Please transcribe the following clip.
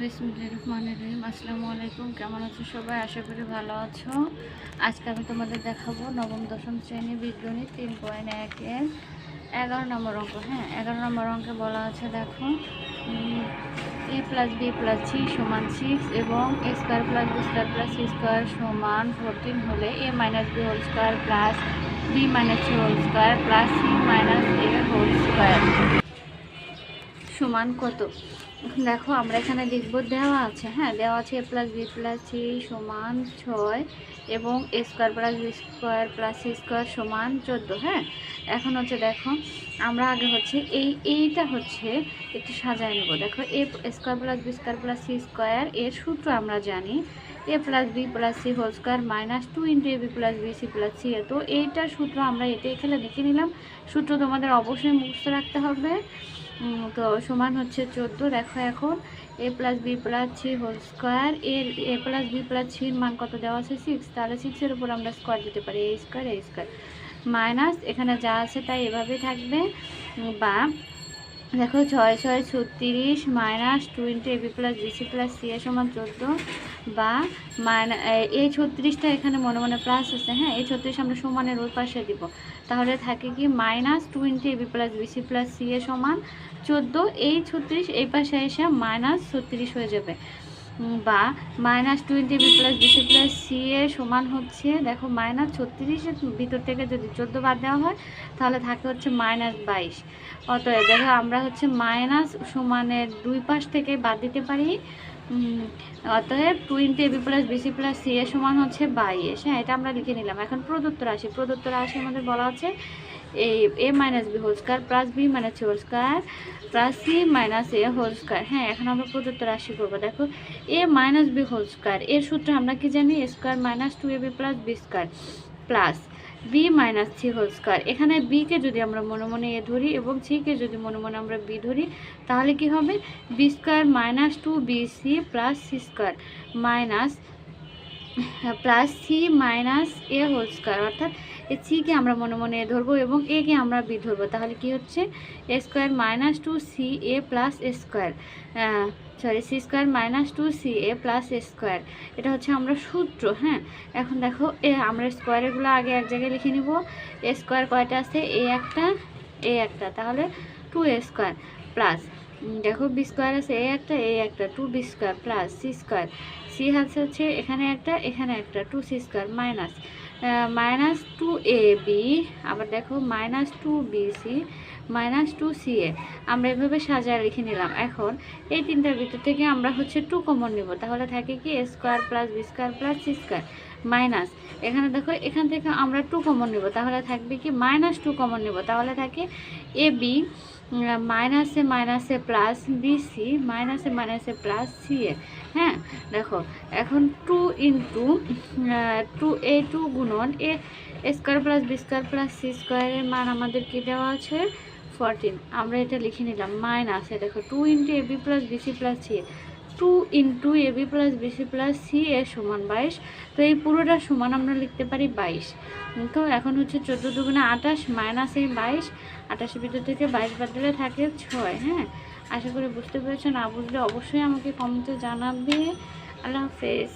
বিসমুল্লাহ আসসালামু আলাইকুম, কেমন আছো সবাই? আশা করি ভালো আছো। আজকে আমি তোমাদের দেখাবো নবম, দশম শ্রেণি বিজ্ঞানী তিন পয়েন্ট একের এগারো নম্বর অঙ্ক। হ্যাঁ এগারো নম্বর অঙ্কে বলা আছে, দেখো A plus B plus C সমান সিক্স এবং A square plus B square plus C square সমান ফোরটিন হলে A minus B whole square plus B minus C whole square plus C minus A whole square সমান কত? দেখো, আমরা এখানে লিখব দেওয়া আছে হ্যাঁ? দেওয়া আছে A plus B plus C সমান ছয় এবং A square plus B square plus C square সমান চোদ্দ হ্যাঁ? এখন হচ্ছে দেখো, আমরা আগে হচ্ছে এই, এইটা হচ্ছে একটু সাজায় নেব। দেখো A square plus B square plus C square এর সূত্র আমরা জানি A plus B plus C whole square minus two into A B plus B C plus C তো এইটার সূত্র আমরা এটা এখানে লিখে নিলাম। সূত্র তোমাদের অবশ্যই মুখস্থ রাখতে হবে। তো সমান হচ্ছে চোদ্দ, দেখো এখন। A plus b plus c whole square এর, এ প্লাস বি প্লাস সির মান কত দেওয়া আছে? সিক্স তাহলে সিক্সের উপর আমরা স্কোয়ার দিতে পারি A square A square minus এখানে যা আছে তাই এভাবে থাকবে। বা দেখো, ছয় ছয়, ছত্রিশ, minus twenty AB A plus BC plus C এর সমান চোদ্দ বা মাইনা এই ছত্রিশটা এখানে মনে মনে প্লাস আছে হ্যাঁ? এই ছত্রিশ আমরা সমানের ওই পাশে দিব। তাহলে থাকে কি, minus twenty AB A plus BC plus C এর সমান চোদ্দ, এই ছত্রিশ এই পাশে এসে মাইনাস ছত্রিশ হয়ে যাবে। বা minus twenty B plus BC plus C A সমান হচ্ছে, দেখো মাইনাস ছত্রিশের ভিতর থেকে যদি চোদ্দ বাদ দেওয়া হয়, তাহলে থাকে হচ্ছে মাইনাস বাইশ। অতএব দেখো আমরা হচ্ছে মাইনাস সমানের দুই পাশ থেকে বাদ দিতে পারি। অতএব twenty B plus BC plus C A সমান হচ্ছে বাইশ। হ্যাঁ এটা আমরা লিখে নিলাম। এখন প্রদত্ত রাশি প্রদত্ত রাশি আমাদের বলা আছে এই A minus B whole square plus B minus C whole square plus C minus A whole square হ্যাঁ এখন আমরা প্রদত্ত রাশি করব। দেখো A minus B whole square এর সূত্রে আমরা কি জানি? A square minus two A B plus B square plus B minus C whole square এখানে বিকে যদি আমরা মনে মনে এ ধরি এবং সিকে যদি মনে মনে আমরা বি ধরি, তাহলে কি হবে? B square minus two B C plus C square minus plus C minus A whole square অর্থাৎ এই সিকে আমরা মনে মনে এ ধরবো এবং একে আমরা বি ধরবো। তাহলে কি হচ্ছে? A square minus two C A plus A square. Sorry, C square minus two C A plus A square. এটা হচ্ছে আমরা সূত্র হ্যাঁ? এখন দেখো, এ, আমরা স্কোয়ারগুলো আগে এক জায়গায় লিখে নিব। এ স্কোয়ার কয়টা আছে? এ একটা এ একটা। তাহলে টু এ স্কোয়ার প্লাস দেখো বি স্কোয়ার আছে এ একটা এ একটা, two B square plus C square. C আছে হচ্ছে এখানে একটা এখানে একটা, two C square minus. Minus two A B আবার দেখো minus two B C minus two C A আমরা এভাবে সাজায় লিখে নিলাম। এখন এই তিনটার ভিতর থেকে আমরা হচ্ছে টু কমন নিব। তাহলে থাকে কি A square plus B square plus C square minus এখানে দেখো, এখান থেকে আমরা টু কমন নিব। তাহলে থাকবে কি মাইনাস টু কমন নিব। তাহলে থাকে এ বি মাইনাসে মাইনাসে প্লাস বিসি মাইনাসে মাইনাসে প্লাস সি এ হ্যাঁ? দেখো, এখন two into two A two গুণন A square plus B square plus C স্কোয়ারের মান আমাদের কি দেওয়া আছে? ফোরটিন আমরা এটা লিখে নিলাম মাইনাসে দেখো two into A B plus BC plus C two into A B plus BC plus C A সমান বাইশ। তো এই পুরোটা সমান আমরা লিখতে পারি বাইশ। তো এখন হচ্ছে চোদ্দ দুগুণে আঠাশ মাইনাস এই বাইশ, আঠাশের ভিতর থেকে বাইশ বাদ দিলে থাকে ছয় হ্যাঁ? আশা করি বুঝতে পেরেছ। না বুঝলে অবশ্যই আমাকে কমেন্টে জানাবে। আল্লাহ হাফেজ।